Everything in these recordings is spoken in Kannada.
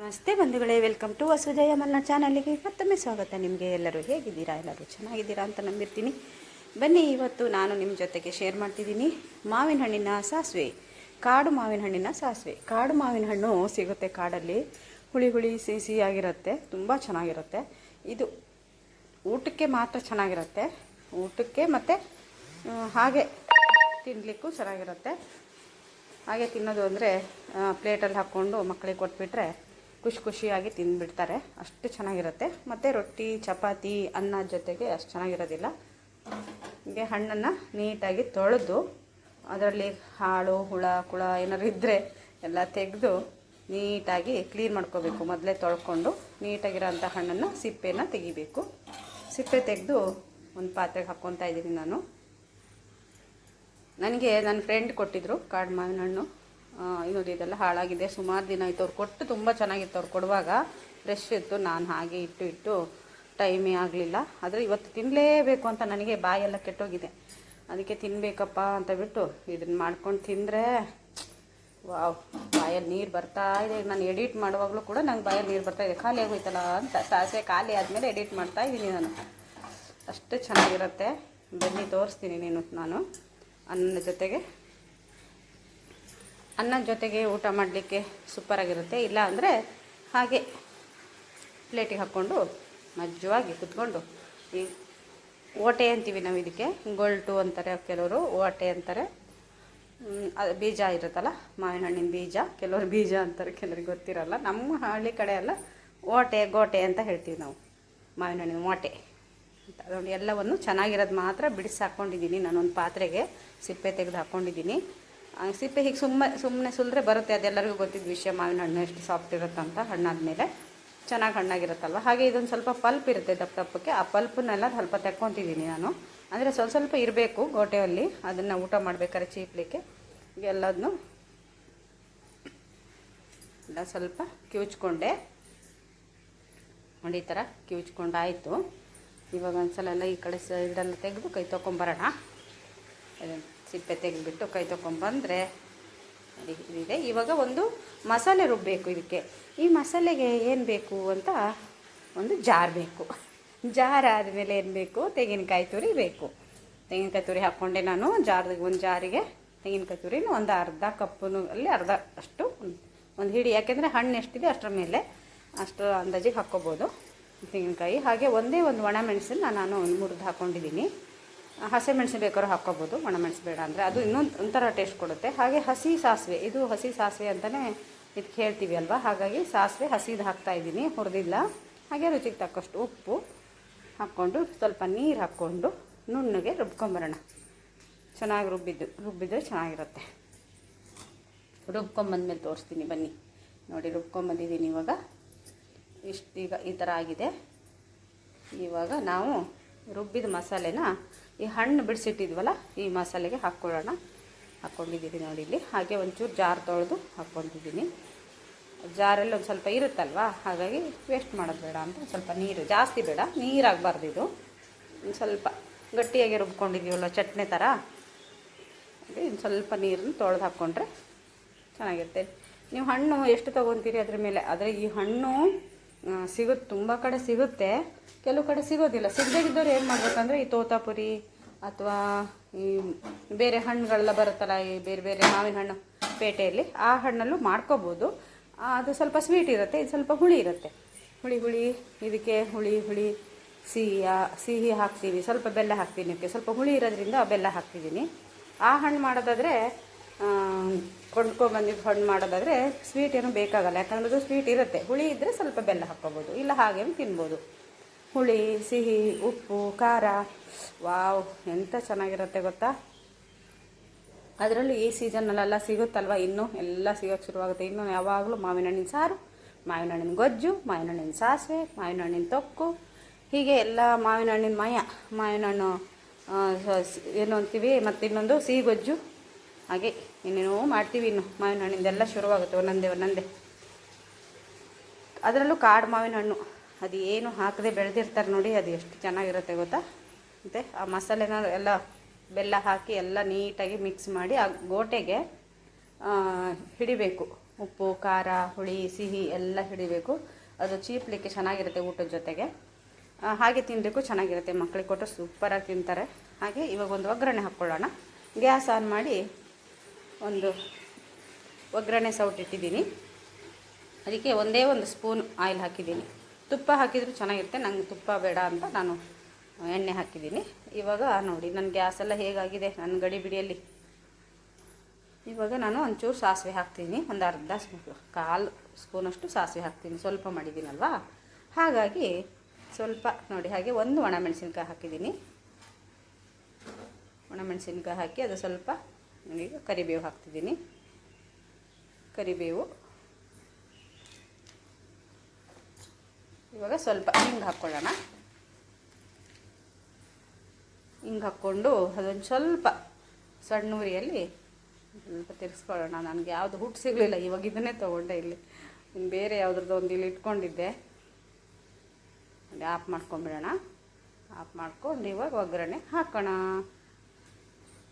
ನಮಸ್ತೆ ಬಂಧುಗಳೇ, ವೆಲ್ಕಮ್ ಟು ವಸುಜಯ ಮಲ್ನಾಡ್ ಚಾನಲ್ಗೆ ಮತ್ತೊಮ್ಮೆ ಸ್ವಾಗತ. ನಿಮಗೆ ಎಲ್ಲರೂ ಹೇಗಿದ್ದೀರಾ? ಎಲ್ಲರೂ ಚೆನ್ನಾಗಿದ್ದೀರಾ ಅಂತ ನಂಬಿರ್ತೀನಿ. ಬನ್ನಿ, ಇವತ್ತು ನಾನು ನಿಮ್ಮ ಜೊತೆಗೆ ಶೇರ್ ಮಾಡ್ತಿದ್ದೀನಿ ಮಾವಿನ ಹಣ್ಣಿನ ಸಾಸಿವೆ. ಕಾಡು ಮಾವಿನ ಹಣ್ಣಿನ ಸಾಸಿವೆ. ಕಾಡು ಮಾವಿನ ಹಣ್ಣು ಸಿಗುತ್ತೆ ಕಾಡಲ್ಲಿ. ಹುಳಿ ಹುಳಿ, ಸಿಹಿ ಸಿಹಿಯಾಗಿರುತ್ತೆ. ತುಂಬ ಚೆನ್ನಾಗಿರುತ್ತೆ. ಇದು ಊಟಕ್ಕೆ ಮಾತ್ರ ಚೆನ್ನಾಗಿರುತ್ತೆ. ಊಟಕ್ಕೆ ಮತ್ತು ಹಾಗೆ ತಿನ್ನಲಿಕ್ಕೂ ಚೆನ್ನಾಗಿರುತ್ತೆ ಹಾಗೆ ತಿನ್ನೋದು ಅಂದರೆ ಪ್ಲೇಟಲ್ಲಿ ಹಾಕ್ಕೊಂಡು ಮಕ್ಕಳಿಗೆ ಕೊಟ್ಬಿಟ್ರೆ ಖುಷಿ ಖುಷಿಯಾಗಿ ತಿಂದುಬಿಡ್ತಾರೆ. ಅಷ್ಟು ಚೆನ್ನಾಗಿರುತ್ತೆ. ಮತ್ತು ರೊಟ್ಟಿ, ಚಪಾತಿ, ಅನ್ನ ಜೊತೆಗೆ ಅಷ್ಟು ಚೆನ್ನಾಗಿರೋದಿಲ್ಲ. ಹೀಗೆ ಹಣ್ಣನ್ನು ನೀಟಾಗಿ ತೊಳೆದು ಅದರಲ್ಲಿ ಹಾಳು, ಹುಳ, ಕುಳ ಏನಾದ್ರು ಇದ್ದರೆ ಎಲ್ಲ ತೆಗೆದು ನೀಟಾಗಿ ಕ್ಲೀನ್ ಮಾಡ್ಕೋಬೇಕು. ಮೊದಲೇ ತೊಳ್ಕೊಂಡು ನೀಟಾಗಿರೋಂಥ ಹಣ್ಣನ್ನು ಸಿಪ್ಪೆನ ತೆಗಿಬೇಕು. ಸಿಪ್ಪೆ ತೆಗೆದು ಒಂದು ಪಾತ್ರೆಗೆ ಹಾಕ್ಕೊತಾ ಇದ್ದೀನಿ ನಾನು. ನನಗೆ ನನ್ನ ಫ್ರೆಂಡ್ ಕೊಟ್ಟಿದ್ದರು ಕಾಡು ಮಾವಿನ ಹಣ್ಣು ಇನ್ನೊಂದು ಇದೆಲ್ಲ ಹಾಳಾಗಿದೆ. ಸುಮಾರು ದಿನ ಆಯಿತು. ಅವ್ರು ಕೊಟ್ಟು ತುಂಬ ಚೆನ್ನಾಗಿತ್ತು. ಅವ್ರು ಕೊಡುವಾಗ ಫ್ರೆಶ್ ಇತ್ತು. ನಾನು ಹಾಗೆ ಇಟ್ಟು ಇಟ್ಟು ಟೈಮೇ ಆಗಲಿಲ್ಲ. ಆದರೆ ಇವತ್ತು ತಿನ್ನಲೇಬೇಕು ಅಂತ ನನಗೆ ಬಾಯೆಲ್ಲ ಕೆಟ್ಟೋಗಿದೆ. ಅದಕ್ಕೆ ತಿನ್ನಬೇಕಪ್ಪ ಅಂತ ಬಿಟ್ಟು ಇದನ್ನು ಮಾಡ್ಕೊಂಡು ತಿಂದರೆ, ವಾವ್, ಬಾಯಲ್ಲಿ ನೀರು ಬರ್ತಾ ಇದೆ. ನಾನು ಎಡಿಟ್ ಮಾಡುವಾಗಲೂ ಕೂಡ ನಂಗೆ ಬಾಯಲ್ಲಿ ನೀರು ಬರ್ತಾ ಇದೆ. ಖಾಲಿ ಆಗೋಯ್ತಲ್ಲ ಅಂತ ತಾಸೆ ಖಾಲಿ ಆದಮೇಲೆ ಎಡಿಟ್ ಮಾಡ್ತಾ ಇದ್ದೀನಿ ನಾನು. ಅಷ್ಟು ಚೆನ್ನಾಗಿರುತ್ತೆ. ಬನ್ನಿ, ತೋರಿಸ್ತೀನಿ ನೀನು ನಾನು ಅನ್ನ ಜೊತೆಗೆ. ಅನ್ನದ ಜೊತೆಗೆ ಊಟ ಮಾಡಲಿಕ್ಕೆ ಸೂಪರಾಗಿರುತ್ತೆ ಇಲ್ಲ ಅಂದರೆ ಹಾಗೆ ಪ್ಲೇಟಿಗೆ ಹಾಕ್ಕೊಂಡು ಮಜ್ಜವಾಗಿ ಕುತ್ಕೊಂಡು ಈ ಓಟೆ ಅಂತೀವಿ ನಾವು ಇದಕ್ಕೆ, ಗೊಲ್ಟು ಅಂತಾರೆ ಕೆಲವರು, ಓಟೆ ಅಂತಾರೆ. ಅದು ಬೀಜ ಇರುತ್ತಲ್ಲ ಮಾವಿನ ಹಣ್ಣಿನ ಬೀಜ, ಕೆಲವರು ಬೀಜ ಅಂತಾರೆ, ಕೆಲವ್ರಿಗೆ ಗೊತ್ತಿರಲ್ಲ. ನಮ್ಮ ಹಳ್ಳಿ ಕಡೆ ಎಲ್ಲ ಓಟೆ, ಗೋಟೆ ಅಂತ ಹೇಳ್ತೀವಿ ನಾವು ಮಾವಿನ ಹಣ್ಣಿನ ಓಟೆ. ಅಂತ ಅದೊಂದು ಎಲ್ಲವನ್ನು ಚೆನ್ನಾಗಿರೋದು ಮಾತ್ರ ಬಿಡಿಸಿ ಹಾಕ್ಕೊಂಡಿದ್ದೀನಿ ನಾನೊಂದು ಪಾತ್ರೆಗೆ ಸಿಪ್ಪೆ ತೆಗೆದು ಹಾಕ್ಕೊಂಡಿದ್ದೀನಿ ಸಿಪ್ಪೆ ಹೀಗೆ ಸುಮ್ಮನೆ ಸುಮ್ಮನೆ ಸುಲಿದ್ರೆ ಬರುತ್ತೆ, ಅದೆಲ್ಲರಿಗೂ ಗೊತ್ತಿದ್ದ ವಿಷಯ, ಮಾವಿನ ಹಣ್ಣು ಎಷ್ಟು ಸಾಫ್ಟ್ ಇರುತ್ತಂತ, ಹಣ್ಣಾದಮೇಲೆ ಚೆನ್ನಾಗಿ ಹಣ್ಣಾಗಿರುತ್ತಲ್ವ? ಹಾಗೆ ಇದೊಂದು ಸ್ವಲ್ಪ ಪಲ್ಪ್ ಇರುತ್ತೆ ದಪ್ಪ ದಪ್ಪಕ್ಕೆ, ಆ ಪಲ್ಪನ್ನೆಲ್ಲ ಸ್ವಲ್ಪ ತೆಕ್ಕೊತಿದ್ದೀನಿ ನಾನು. ಅಂದರೆ ಸ್ವಲ್ಪ ಸ್ವಲ್ಪ ಇರಬೇಕು ಗೋಟೆಯಲ್ಲಿ, ಅದನ್ನು ಊಟ ಮಾಡಬೇಕಾದ್ರೆ ಚೀಪ್ಲಿಕ್ಕೆ. ಎಲ್ಲದನ್ನು ಎಲ್ಲ ಸ್ವಲ್ಪ ಕಿವುಚ್ಕೊಂಡೆ. ನೋಡಿ ಈ ಥರ ಕಿವುಚ್ಕೊಂಡಾಯಿತು. ಇವಾಗ ಒಂದ್ಸಲ ಎಲ್ಲ ಈ ಕಡೆ ಸೈಡೆಲ್ಲ ತೆಗೆದು ಕೈ ತೊಗೊಂಬರೋಣ ಸಿಪ್ಪೆ ತೆಗೆದುಬಿಟ್ಟು ಕೈ ತೊಗೊಂಬಂದರೆ ಇದೆ ಇವಾಗ ಒಂದು ಮಸಾಲೆ ರುಬ್ಬಬೇಕು ಇದಕ್ಕೆ. ಈ ಮಸಾಲೆಗೆ ಏನು ಬೇಕು ಅಂತ ಒಂದು ಜಾರ್ ಬೇಕು. ಜಾರ್ ಆದಮೇಲೆ ಏನು ಬೇಕು? ತೆಂಗಿನಕಾಯಿ ತುರಿ ಬೇಕು. ತೆಂಗಿನಕಾಯಿ ತುರಿ ಹಾಕ್ಕೊಂಡೆ ನಾನು. ಜಾರ್ ಒಂದು ಜಾರಿಗೆ ತೆಂಗಿನಕಾಯಿ ತುರಿ ಒಂದು ಅರ್ಧ ಕಪ್ಪು ಅಲ್ಲಿ ಅರ್ಧ ಅಷ್ಟು ಒಂದು ಹಿಡಿ. ಯಾಕೆಂದರೆ ಹಣ್ಣು ಎಷ್ಟಿದೆ ಅಷ್ಟರ ಮೇಲೆ ಅಷ್ಟು ಅಂದಾಜಿಗೆ ಹಾಕ್ಕೋಬೋದು. ತೆಂಗಿನಕಾಯಿ. ಹಾಗೆ ಒಂದೇ ಒಂದು ಒಣ ಮೆಣಸಿನ ನಾನು ಒಂದು ಮುರಿದು ಹಾಕ್ಕೊಂಡಿದ್ದೀನಿ ಹಸಿ ಮೆಣಸು ಬೇಕಾದ್ರೂ ಹಾಕ್ಕೋಬೋದು ಒಣಮೆಣಸು ಬೇಡ ಅಂದರೆ. ಅದು ಇನ್ನೊಂದು ಒಂಥರ ಟೇಸ್ಟ್ ಕೊಡುತ್ತೆ. ಹಾಗೆ ಹಸಿ ಸಾಸಿವೆ, ಇದು ಹಸಿ ಸಾಸಿವೆ ಅಂತಲೇ ಇದಕ್ಕೆ ಹೇಳ್ತೀವಿ ಅಲ್ವಾ? ಹಾಗಾಗಿ ಸಾಸಿವೆ ಹಸಿದು ಹಾಕ್ತಾ ಇದ್ದೀನಿ, ಹುರಿದಿಲ್ಲ. ಹಾಗೆ ರುಚಿಗೆ ತಕ್ಕಷ್ಟು ಉಪ್ಪು ಹಾಕ್ಕೊಂಡು ಸ್ವಲ್ಪ ನೀರು ಹಾಕ್ಕೊಂಡು ನುಣ್ಣಗೆ ರುಬ್ಕೊಂಬರೋಣ. ಚೆನ್ನಾಗಿ ರುಬ್ಬಿದ್ದು ರುಬ್ಬಿದ್ರೆ ಚೆನ್ನಾಗಿರುತ್ತೆ. ರುಬ್ಕೊಂಬಂದ್ಮೇಲೆ ತೋರಿಸ್ತೀನಿ, ಬನ್ನಿ. ನೋಡಿ, ರುಬ್ಕೊಂಬಂದಿದ್ದೀನಿ ಇವಾಗ. ಇಷ್ಟು ಈಗ ಈ ಥರ ಆಗಿದೆ. ಇವಾಗ ನಾವು ರುಬ್ಬಿದ ಮಸಾಲೆನ ಈ ಹಣ್ಣು ಬಿಡಿಸಿಟ್ಟಿದ್ವಲ್ಲ, ಈ ಮಸಾಲೆಗೆ ಹಾಕ್ಕೊಳ್ಳೋಣ. ಹಾಕ್ಕೊಂಡಿದ್ದೀನಿ ನೋಡಿ ಇಲ್ಲಿ. ಹಾಗೆ ಒಂಚೂರು ಜಾರ್ ತೊಳೆದು ಹಾಕ್ಕೊಂಡಿದ್ದೀನಿ. ಜಾರಲ್ಲಿ ಒಂದು ಸ್ವಲ್ಪ ಇರುತ್ತಲ್ವಾ, ಹಾಗಾಗಿ ವೇಸ್ಟ್ ಮಾಡೋದು ಬೇಡ ಅಂತ ಸ್ವಲ್ಪ ನೀರು, ಜಾಸ್ತಿ ಬೇಡ, ನೀರಾಗಬಾರ್ದು ಇದು. ಒಂದು ಸ್ವಲ್ಪ ಗಟ್ಟಿಯಾಗಿ ರುಬ್ಕೊಂಡಿದ್ದೀವಲ್ಲ ಚಟ್ನಿ ಥರ ಇನ್ನು ಸ್ವಲ್ಪ ನೀರನ್ನು ತೊಳೆದು ಹಾಕ್ಕೊಂಡ್ರೆ ಚೆನ್ನಾಗಿರುತ್ತೆ. ನೀವು ಹಣ್ಣು ಎಷ್ಟು ತೊಗೊತೀರಿ ಅದ್ರ ಮೇಲೆ? ಆದರೆ ಈ ಹಣ್ಣು ಸಿಗುತ್ತೆ ತುಂಬ ಕಡೆ ಸಿಗುತ್ತೆ. ಕೆಲವು ಕಡೆ ಸಿಗೋದಿಲ್ಲ. ಸಿಗದೇ ಇದ್ದವ್ರು ಏನು ಮಾಡಬೇಕಂದ್ರೆ ಈ ತೋತಾಪುರಿ ಅಥವಾ ಈ ಬೇರೆ ಹಣ್ಣುಗಳೆಲ್ಲ ಬರುತ್ತಲ್ಲ, ಈ ಬೇರೆ ಬೇರೆ ಮಾವಿನ ಹಣ್ಣು ಪೇಟೆಯಲ್ಲಿ, ಆ ಹಣ್ಣಲ್ಲೂ ಮಾಡ್ಕೋಬೋದು. ಅದು ಸ್ವಲ್ಪ ಸ್ವೀಟ್ ಇರುತ್ತೆ, ಇದು ಸ್ವಲ್ಪ ಹುಳಿ ಇರುತ್ತೆ. ಹುಳಿ ಹುಳಿ, ಇದಕ್ಕೆ ಹುಳಿ ಹುಳಿ ಸಿಹಿ ಸಿಹಿ ಹಾಕ್ತೀವಿ. ಸ್ವಲ್ಪ ಬೆಲ್ಲ ಹಾಕ್ತೀನಿ. ಸ್ವಲ್ಪ ಹುಳಿ ಇರೋದ್ರಿಂದ ಬೆಲ್ಲ ಹಾಕ್ತಿದ್ದೀನಿ. ಆ ಹಣ್ಣು ಮಾಡೋದಾದರೆ ಕೊಂಡ್ಕೊಂಬಂದಿದ್ದು ಹಣ್ಣು ಮಾಡೋದಾದರೆ ಸ್ವೀಟ್ ಏನು ಬೇಕಾಗಲ್ಲ. ಯಾಕಂದ್ರೆ ಅದು ಸ್ವೀಟ್ ಇರುತ್ತೆ. ಹುಳಿ ಇದ್ದರೆ ಸ್ವಲ್ಪ ಬೆಲ್ಲ ಹಾಕ್ಕೋಬೋದು. ಇಲ್ಲ ಹಾಗೇನು ತಿನ್ಬೋದು. ಹುಳಿ, ಸಿಹಿ, ಉಪ್ಪು, ಖಾರ. ವಾವ್ ಎಂಥ ಚೆನ್ನಾಗಿರುತ್ತೆ ಗೊತ್ತಾ? ಅದರಲ್ಲೂ ಈ ಸೀಸನ್ನಲ್ಲೆಲ್ಲ ಸಿಗುತ್ತಲ್ವ? ಇನ್ನೂ ಎಲ್ಲ ಸಿಗೋಕ್ಕೆ ಶುರುವಾಗುತ್ತೆ. ಇನ್ನು ಯಾವಾಗಲೂ ಮಾವಿನ ಹಣ್ಣಿನ ಸಾರು ಮಾವಿನ ಹಣ್ಣಿನ ಗೊಜ್ಜು ಮಾವಿನ ಹಣ್ಣಿನ ಸಾಸಿವೆ ಮಾವಿನ ಹಣ್ಣಿನ ತೊಕ್ಕು, ಹೀಗೆ ಎಲ್ಲ ಮಾವಿನ ಹಣ್ಣಿನ ಮಯ ಮಾವಿನ ಹಣ್ಣು ಏನು ಅಂತೀವಿ? ಮತ್ತು ಇನ್ನೊಂದು ಸಿಹಿ ಗೊಜ್ಜು. ಹಾಗೆ ಇನ್ನೇನೋ ಮಾಡ್ತೀವಿ ಇನ್ನು. ಮಾವಿನ ಹಣ್ಣಿಂದೆಲ್ಲ ಶುರುವಾಗುತ್ತೆ. ಒಂದೊಂದೇ ಒಂದೊಂದೇ. ಅದರಲ್ಲೂ ಕಾಡು ಮಾವಿನ ಹಣ್ಣು. ಅದು ಏನು ಹಾಕದೆ ಬೆಳೆದಿರ್ತಾರೆ ನೋಡಿ, ಅದು ಎಷ್ಟು ಚೆನ್ನಾಗಿರುತ್ತೆ ಗೊತ್ತಾ? ಮತ್ತು ಆ ಮಸಾಲೆನ ಎಲ್ಲ ಬೆಲ್ಲ ಹಾಕಿ ಎಲ್ಲ ನೀಟಾಗಿ ಮಿಕ್ಸ್ ಮಾಡಿ ಆ ಗೋಟೆಗೆ ಹಿಡಿಬೇಕು. ಉಪ್ಪು, ಖಾರ, ಹುಳಿ, ಸಿಹಿ ಎಲ್ಲ ಹಿಡಿಬೇಕು. ಅದು ಚೀಪ್ಲಿಕ್ಕೆ ಚೆನ್ನಾಗಿರುತ್ತೆ ಊಟದ ಜೊತೆಗೆ. ಹಾಗೆ ತಿನ್ನಬೇಕು ಚೆನ್ನಾಗಿರುತ್ತೆ. ಮಕ್ಕಳಿಗೆ ಕೊಟ್ಟರೆ ಸೂಪರಾಗಿ ತಿಂತಾರೆ. ಹಾಗೆ ಇವಾಗ ಒಂದು ಒಗ್ಗರಣೆ ಹಾಕ್ಕೊಳ್ಳೋಣ. ಗ್ಯಾಸ್ ಆನ್ ಮಾಡಿ ಒಂದು ಒಗ್ಗರಣೆ ಸೌಟಿಟ್ಟಿದ್ದೀನಿ ಅದಕ್ಕೆ ಒಂದೇ ಒಂದು ಸ್ಪೂನ್ ಆಯಿಲ್ ಹಾಕಿದ್ದೀನಿ. ತುಪ್ಪ ಹಾಕಿದರೂ ಚೆನ್ನಾಗಿರುತ್ತೆ. ನಂಗೆ ತುಪ್ಪ ಬೇಡ ಅಂತ ನಾನು ಎಣ್ಣೆ ಹಾಕಿದ್ದೀನಿ. ಇವಾಗ ನೋಡಿ ನನ್ನ ಗ್ಯಾಸ್ ಎಲ್ಲ ಹೇಗಾಗಿದೆ? ನನ್ನ ಗಡಿ ಬಿಡಿಯಲ್ಲಿ. ಇವಾಗ ನಾನು ಒಂಚೂರು ಸಾಸಿವೆ ಹಾಕ್ತೀನಿ. ಒಂದು ಅರ್ಧ ಸ್ಪೂ ಕಾಲು ಸ್ಪೂನಷ್ಟು ಸಾಸಿವೆ ಹಾಕ್ತೀನಿ. ಸ್ವಲ್ಪ ಮಾಡಿದ್ದೀನಲ್ವಾ? ಹಾಗಾಗಿ ಸ್ವಲ್ಪ ನೋಡಿ, ಹಾಗೆ ಒಂದು ಒಣಮೆಣಸಿನ್ಕಾಯಿ ಹಾಕಿದ್ದೀನಿ. ಒಣಮೆಣಸಿನ್ಕಾಯಿ ಹಾಕಿ ಅದು ಸ್ವಲ್ಪ ಈಗ ಕರಿಬೇವು ಹಾಕ್ತಿದ್ದೀನಿ. ಕರಿಬೇವು. ಇವಾಗ ಸ್ವಲ್ಪ ಹಿಂಗೆ ಹಾಕ್ಕೊಳ್ಳೋಣ. ಹಿಂಗೆ ಹಾಕ್ಕೊಂಡು ಅದೊಂದು ಸ್ವಲ್ಪ ಸಣ್ಣ ಉರಿಯಲ್ಲಿ ಸ್ವಲ್ಪ ತಿರ್ಸ್ಕೊಳ್ಳೋಣ ನನಗೆ ಯಾವುದು ಹುಟ್ಟು ಸಿಗಲಿಲ್ಲ, ಇವಾಗ ಇದನ್ನೇ ತೊಗೊಂಡೆ ಇಲ್ಲಿ. ಬೇರೆ ಯಾವುದ್ರದ್ದು ಒಂದು ಇಲ್ಲಿ ಇಟ್ಕೊಂಡಿದ್ದೆ. ಆಫ್ ಮಾಡ್ಕೊಂಬಿಡೋಣ ಆಫ್ ಮಾಡ್ಕೊಂಡು ಇವಾಗ ಒಗ್ಗರಣೆ ಹಾಕೋಣ.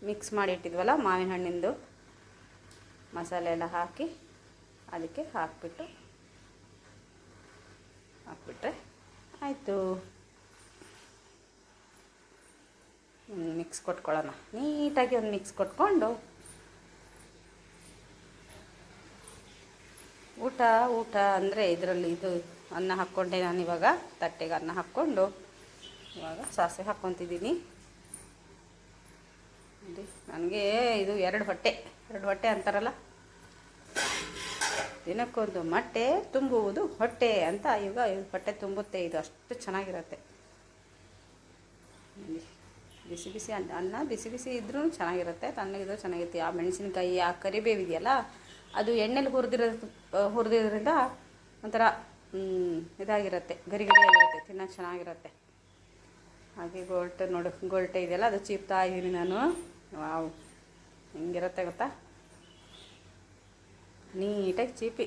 ಮಿಕ್ಸ್ ಮಾಡಿ ಇಟ್ಟಿದ್ವಲ್ಲ, ಮಾವಿನ ಹಣ್ಣಿಂದು ಮಸಾಲೆ ಎಲ್ಲ ಹಾಕಿ ಅದಕ್ಕೆ ಹಾಕ್ಬಿಟ್ಟು, ಹಾಕ್ಬಿಟ್ರೆ ಆಯಿತು. ಮಿಕ್ಸ್ ಕೊಟ್ಕೊಳ್ಳೋಣ. ನೀಟಾಗಿ ಒಂದು ಮಿಕ್ಸ್ ಕೊಟ್ಕೊಂಡು ಊಟ ಊಟ ಅಂದರೆ ಇದರಲ್ಲಿ ಇದು ಅನ್ನ ಹಾಕ್ಕೊಂಡೆ ನಾನು ಇವಾಗ ತಟ್ಟೆಗೆ ಅನ್ನ ಹಾಕ್ಕೊಂಡು ಇವಾಗ ಸಾಸಿವೆ ಹಾಕ್ಕೊತಿದ್ದೀನಿ. ನೋಡಿ ನನಗೆ ಇದು ಎರಡು ಹೊಟ್ಟೆ. ಎರಡು ಹೊಟ್ಟೆ ಅಂತಾರಲ್ಲ? ದಿನಕ್ಕೊಂದು ಮೊಟ್ಟೆ ತುಂಬುವುದು ಹೊಟ್ಟೆ ಅಂತ ಈಗ ಹೊಟ್ಟೆ ತುಂಬುತ್ತೆ. ಇದು ಅಷ್ಟು ಚೆನ್ನಾಗಿರುತ್ತೆ. ಬಿಸಿ ಬಿಸಿ ಅನ್ನ ಅನ್ನ ಬಿಸಿ ಬಿಸಿ ಇದ್ರೂ ಚೆನ್ನಾಗಿರುತ್ತೆ ತಣ್ಣಗಿದ್ರು ಚೆನ್ನಾಗಿರುತ್ತೆ. ಆ ಮೆಣಸಿನಕಾಯಿ, ಆ ಕರಿಬೇವು ಇದೆಯಲ್ಲ ಅದು ಎಣ್ಣೆಲಿ ಹುರಿದಿರೋ ಹುರಿದಿರೋದ್ರಿಂದ ಒಂಥರ ಇದಾಗಿರುತ್ತೆ. ಗರಿ ಗರಿಯಾಗಿರುತ್ತೆ, ತಿನ್ನೋಕೆ ಚೆನ್ನಾಗಿರುತ್ತೆ. ಹಾಗೆ ಗೋಲ್ಟೆ ನೋಡು, ಗೋಲ್ಟೆ ಇದೆಯಲ್ಲ, ಅದು ಚೀಪ್ತಾ ಇದ್ದೀನಿ ನಾನು. ವಾವ್, ಹೆಂಗಿರುತ್ತೆ ಗೊತ್ತಾ? ನೀಟಾಗಿ ಚೀಪಿ.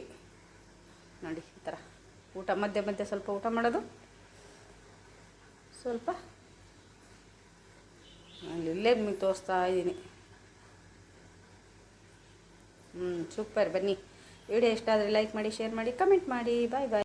ನೋಡಿ, ಈ ಥರ. ಊಟ, ಮಧ್ಯೆ ಮಧ್ಯೆ ಸ್ವಲ್ಪ ಊಟ ಮಾಡೋದು. ಸ್ವಲ್ಪ ಇಲ್ಲೇ ನಿಮಗೆ ತೋರಿಸ್ತಾ ಇದ್ದೀನಿ. ಹ್ಞೂ ಸೂಪರ್ ಬನ್ನಿ. ವಿಡಿಯೋ ಇಷ್ಟ ಆದರೆ ಲೈಕ್ ಮಾಡಿ ಶೇರ್ ಮಾಡಿ ಕಮೆಂಟ್ ಮಾಡಿ. ಬಾಯ್ ಬಾಯ್